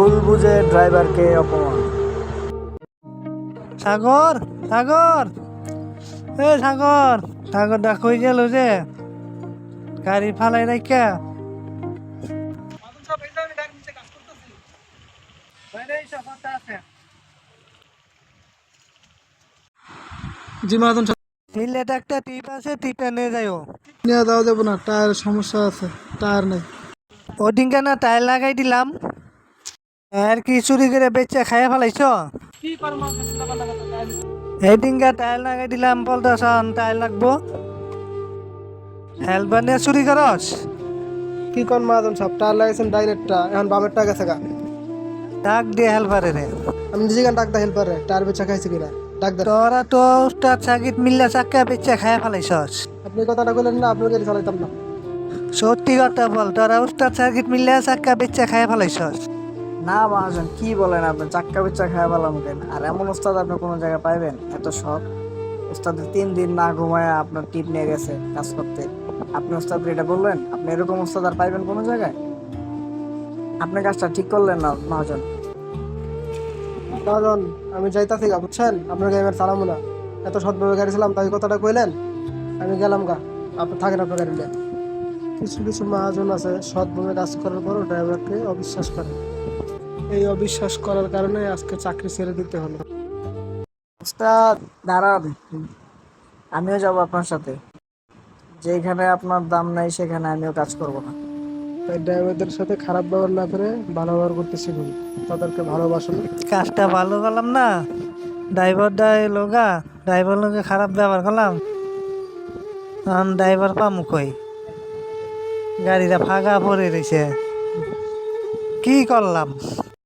ভুল বুঝে ড্রাইভারকে অপমান। সাগর সাগর। এ সাগর সাগর দা কই গেল যে। গাড়ি ফালাই রাখা জি মাদন সিলেট একটা টিপ আছে টিপে নিয়ে যাইও। নিয়ে যাব না টায়ার সমস্যা আছে টায়ার নেই। ওদিনকে না টাইল লাগাই দিলাম। আর কি চুরি করে বেচে খাইয়া ফেলাইছ? এদিনকে টাইল লাগাই দিলাম পলটাছন টাইল লাগবো। হেলবার নিয়ে চুরি করস? কি কোন মাদন সব টায়ার লাগাইছেন ডাইরেক্টটা এখন বামের টাকা গা। ডাক দিয়ে হেলপারে রে। আমি নিজে গান ডাক দা হেল্পার টায়ার বেচা খাইছি কিনা? ডাক দা। তোরা তো উস্তাদ সাকিত মিল্লা চাক্কা বেচে খাইয়া ফেলাইছস। আপনি কথাটা বললেন না আপনার গাড়ি চালাইতাম না। সত্যি কথা বল তোরা উস্তাদ সাকিত মিল্লা চাক্কা বেচে খাইয়া ফেলাইছস। না মহাজন কি বলেন আপনি? চাক্কা বিচ্চা খাওয়া পেলাম কেন? আর এমন ওস্তাদ আপনি কোনো জায়গায় পাইবেন? এত সৎ। ওস্তাদের তিন দিন না ঘুমায় আপনার টিপ নিয়ে গেছে কাজ করতে। আপনি ওস্তাদ এটা বললেন? আপনি এরকম ওস্তাদ আর পাইবেন কোনো জায়গায়? আপনি কাজটা ঠিক করলেন না, মহাজন। মহাজন, আমি যাইতাছি গা, বুঝছেন? আপনার গাড়ি চালাবো না। এত সৎভাবে গাড়ি ছিলাম তাই কথাটা কইলেন? আমি গেলাম গা। আপনি থাকেন আপনার গাড়ি কিছু কিছু মহাজন আছে, সৎভাবে কাজ করার পরও ড্রাইভারকে অবিশ্বাস করে। এই অবিশ্বাস করার কারণে আজকে চাকরি ছেড়ে দিতে হলো। ওস্তাদ দাঁড়ান। আমিও যাব আপনার সাথে। যেখানে আপনার দাম নাই সেখানে আমিও কাজ করব না। তাই ড্রাইভারদের সাথে খারাপ ব্যবহার না করে ভালো ব্যবহার করতে শিখুন তাদেরকে ভালোবাসুন। কাজটা ভালো করলাম না। ড্রাইভারটা লোগা ড্রাইভার লোকে খারাপ ব্যবহার করলাম। এখন ড্রাইভার পামু কই? গাড়িটা ফাঁকা পড়ে রয়েছে কি করলাম?